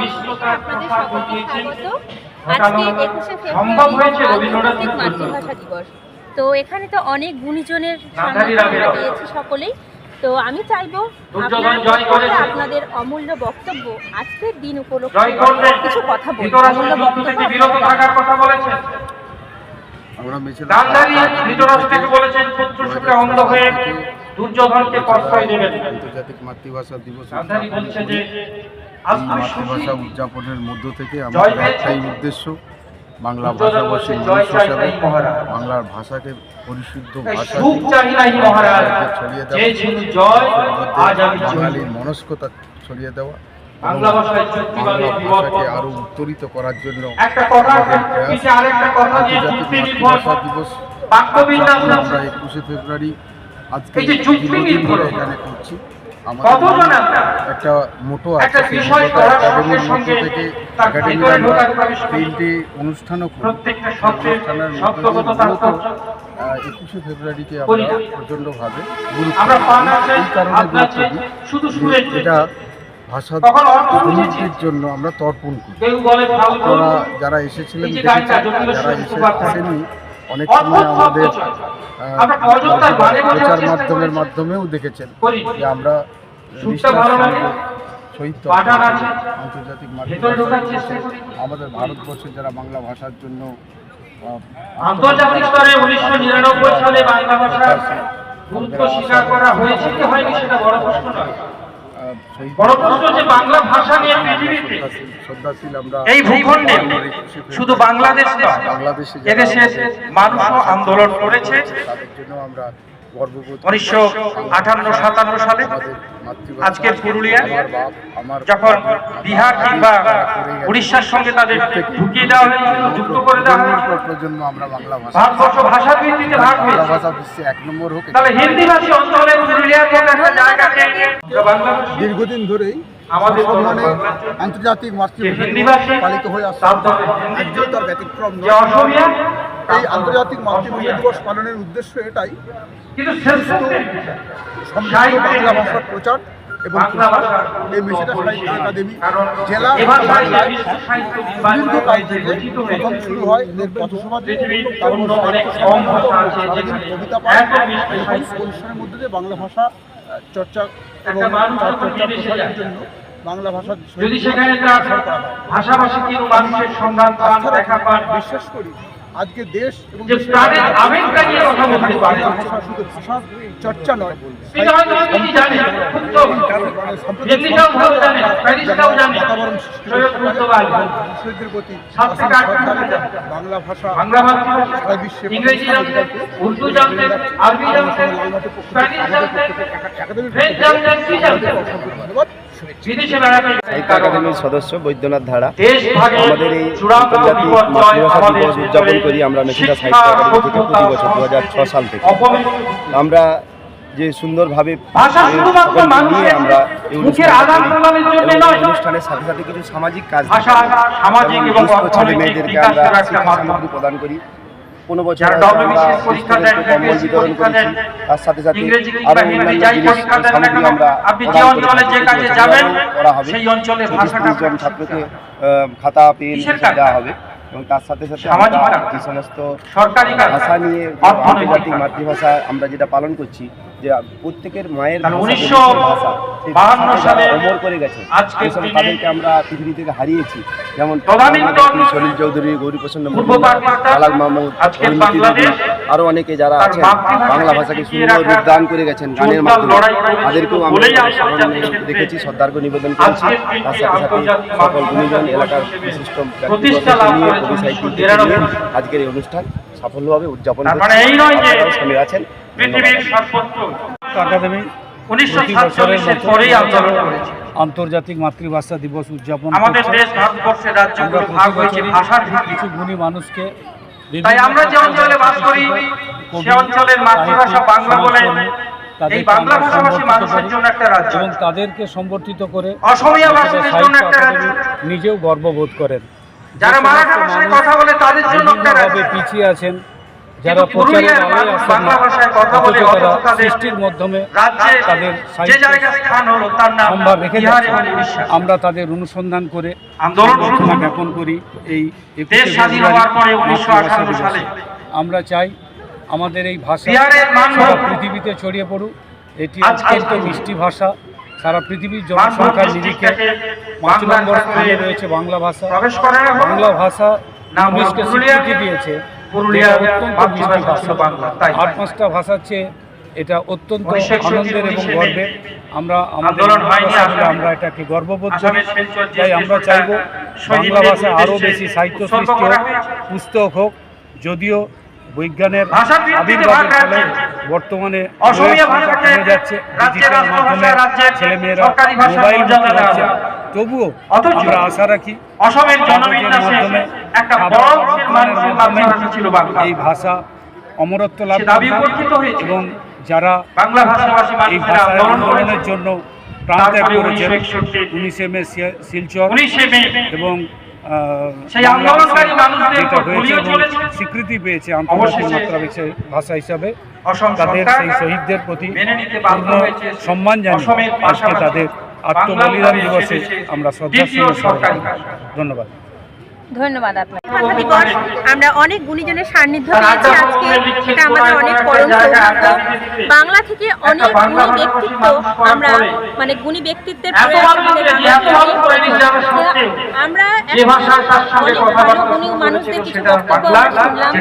মিষ্টতার প্রসার ঘটিয়েছেন সম্ভব হয়েছে। মাতৃভাষা দিবস। তো এখানে তো অনেক গুণীজনের পেয়েছি সকলেই। তো আমি চাইব। আপনাদের অমূল্য বক্তব্য আজকের দিন উপলক্ষে কিছু কথা বলব। অমূল্য বক্তব্য বলেছেন। আমরা মিছিল ধৃতরাষ্ট্রকে বলেছেন পুত্র সুখে অন্ধ হয়ে দুর্যোধনকে প্রশ্রয় দেবেন। আন্তর্জাতিক মাতৃভাষা দিবস বলছে যে মাতৃভাষা উদযাপনের মধ্য থেকে আমাদের। একটাই উদ্দেশ্য বাংলা ভাষাভাষী মানুষ হিসাবে বাংলার ভাষাকে পরিশুদ্ধ ভাষা ছড়িয়ে দেওয়া। বাঙালির মনস্কতা ছড়িয়ে দেওয়া। বাংলা ভাষাকে আরও উত্তরিত করার জন্য মাতৃভাষা দিবস। আমরা একুশে ফেব্রুয়ারি আজকে এখানে করছি আমাদের একটা মোটো আছে একাডেমির মধ্য থেকে একাডেমির আমরা তিনটি অনুষ্ঠানও করি। অনুষ্ঠানের মধ্য একুশে ফেব্রুয়ারিকে আমরা। আছে এই কারণে গুরুত্ব দিই এটা ভাষা উন্নতির জন্য আমরা তর্পণ করি। আপনারা যারা এসেছিলেন যারা এসে। আসেনি অনেক সময় আমাদের প্রচার মাধ্যমের মাধ্যমেও দেখেছেন যে আমরা সুরটা ভালো লাগে। আন্তর্জাতিক। আমাদের ভারতবর্ষে যারা বাংলা ভাষার জন্য আন্তর্জাতিক স্তরে উনিশশো নিরানব্বই সালে বাংলা ভাষার গুরুত্ব স্বীকার করা হয়েছে কি হয়নি সেটা বড় প্রশ্ন নয় বড় প্রশ্ন যে বাংলা ভাষা নিয়ে পৃথিবীতে এই ভূখণ্ডে শুধু বাংলাদেশ নয় এদেশের মানুষও আন্দোলন করেছে তাদের জন্য আমরা। উনিশশো আটান্ন সাতান্ন সালে আজকের বাপ, আমার যখন বিহার কিংবা। উড়িষ্যার সঙ্গে তাদের ঢুকিয়ে দেওয়া হয়েছিল যুক্ত করে দেওয়া হয়েছিল প্রজন্ম আমরা বাংলা ভাষা ভারতবর্ষ ভাষার ভিত্তিতে ভাগ হয়েছে ভাষা বিশ্বে এক নম্বর হোক তাহলে হিন্দিভাষী অঞ্চলে পুরুলিয়ার মতো একটা জায়গাকে দীর্ঘদিন ধরেই আমাদের আন্তর্জাতিক মাতৃভাষা পালিত হয়ে আসছে হিন্দি তার ব্যতিক্রম নয় এই আন্তর্জাতিক মাতৃভাষা দিবস পালনের উদ্দেশ্য এটাই। সমৃদ্ধ বাংলা ভাষার প্রচার এবং এই মেসেটা সাহিত্য একাডেমি জেলা দীর্ঘকাল থেকে প্রথম শুরু হয় এদের পথসভা ভাষা সারাদিন কবিতা পাঠ এই অনুষ্ঠানের মধ্যে দিয়ে বাংলা ভাষা চর্চা এবং চর্চা প্রসারের জন্য বাংলা ভাষার যদি সেখানে ভাষাভাষী মানুষের সন্ধান দেখা পান বিশ্বাস করি আজকে দেশ এবং চর্চা নয়। বাতাবরণ সৃষ্টি প্রতি। বাংলা ভাষা সারা বিশ্বে ধন্যবাদ। সাহিত্য একাডেমির সদস্য বৈদ্যনাথ ধারা। আমাদের এই আন্তর্জাতিক মাতৃভাষা দিবস উদযাপন করি আমরা মেসিদা সাহিত্য একাডেমি থেকে প্রতি বছর দু হাজার ছ সাল থেকে। আমরা যে সুন্দরভাবে নিয়ে আমরা অনুষ্ঠানের সাথে সাথে কিছু সামাজিক কাজ সামাজিক ছেলে মেয়েদেরকে আমরা শিক্ষা সামগ্রী প্রদান করি। কোনো বছর কম্বল বিতরণ করেছি। তার সাথে সাথে অন্যান্য জিনিস সামগ্রী আমরা করে হবে চল্লিশ জন ছাত্রকে খাতা পেন দেওয়া হবে। এবং তার সাথে সাথে আমরা যে সমস্ত সরকারি ভাষা নিয়ে আন্তর্জাতিক মাতৃভাষা আমরা যেটা পালন করছি যে প্রত্যেকের মায়ের ভাষা, 1952 দেশের ভাষা সেই বাহান্ন সালে অমর করে গেছে। তাদেরকে আমরা পৃথিবী থেকে হারিয়েছি। যেমন সলিল চৌধুরী গৌরীপ্রসন্ন তালাক মাহমুদ আরও অনেকে যারা আছেন বাংলা ভাষাকে সুন্দর রূপদান করে গেছেন গানের মাধ্যমে। তাদেরকেও আমরা দেখেছি শ্রদ্ধার্ঘ নিবেদন করেছি তার সাথে সাথে সকল গুণীজন এলাকার বিশিষ্ট প্রতিষ্ঠা লাভ ব্যক্তিবর্গকে নিয়ে করেছে কবি সাহিত্যিকদের 1993 নিয়ে আজকের এই অনুষ্ঠান সফলভাবে উদযাপন শুনে আছেন। পৃথিবীর। সর্বত্র একাডেমি উনিশশো সাতচল্লিশের পরেই আন্দোলন করেছে আন্তর্জাতিক মাতৃভাষা দিবস উদযাপন আমাদের দেশ ভারতবর্ষের রাজ্যগুলো ভাগ হয়েছে ভাষার কিছু গুণী মানুষকে তাই আমরা যে অঞ্চলে বাস করি সে অঞ্চলের মাতৃভাষা বাংলা বলে এই বাংলা ভাষাভাষী মানুষের জন্য একটা রাজ্য। এবং তাদেরকে সম্বর্ধিত করে অসমীয়া ভাষীদের জন্য একটা রাজ্য। নিজেও গর্ববোধ করেন। যারা মারাঠা ভাষায় কথা বলে তাদের জন্য একটা রাজ্য। পিছিয়ে আছেন। যারা বাংলা ভাষায় কথা বলে সৃষ্টির মাধ্যমে তাদের রেখে আমরা তাদের অনুসন্ধান করে আন্দোলন। জ্ঞাপন করি এই একুশে দেশ স্বাধীন ফেব্রুয়ারি হওয়ার পরে মাতৃভাষা 1958 দিবসে। সালে। আমরা চাই আমাদের এই ভাষা সারা পৃথিবীতে ছড়িয়ে পড়ুক। এটি অত্যন্ত মিষ্টি ভাষা। সারা পৃথিবীর জনসংখ্যার নিরিখে পাঁচ নম্বর স্থানে রয়েছে বাংলা ভাষা। বাংলা ভাষা ইংলিশকে স্বীকৃতি দিয়েছে। পুরুলিয়া মাতৃভাষা মিষ্টি ছিল ভাষা বাংলা, তাই। আট পাঁচটা ভাষার চেয়ে এটা অত্যন্ত উনিশশো একষট্টি, আনন্দের এবং গর্বের। আমরা আমাদের এটাকে গর্ববোধ করি। তাই আমরা চাইব বাংলা ভাষায় আরও বেশি সাহিত্য সৃষ্টি হোক পুস্তক হোক যদিও বৈজ্ঞানের ভাষার আবির্ভাবের ফলে বর্তমানে কমে যাচ্ছে ডিজিটাল মাধ্যমে ছেলেমেয়েরা মোবাইল। তবুও আমরা আশা রাখি অসমের জনবিন্যাসে মাধ্যমে একটা বড় মানুষের মাতৃভাষা ছিল বাংলা এই ভাষা অমরত্ব লাভ সে দাবি উপস্থিত হয়েছে। এবং যারা বাংলা ভাষাভাষী মানুষেরা আন্দোলন জন্য প্রাণ ত্যাগ তারপরে করেছেন উনিশে মে শিলচর এবং সেই আন্দোলনকারী মানুষদের স্বীকৃতি পেয়েছে আন্তর্জাতিক ভাষা হিসাবে তাদের সেই শহীদদের প্রতি মেনে। সম্মান জানিয়ে আজকে তাদের আত্মবলিদান দিবসে আমরা শ্রদ্ধার সঙ্গে। ভাষা। ধন্যবাদ ধন্যবাদ আপনাকে। ভাষা দিবস। আমরা অনেক গুণীজনের সান্নিধ্য পেয়েছি আজকে এটা আমাদের অনেক পরম সৌভাগ্য। বাংলা থেকে অনেক গুণী ব্যক্তিত্ব আমরা মানে গুণী ব্যক্তিত্বের আমরা অনেক ভালো গুণী মানুষদের কিছু বক্তব্য শুনলাম।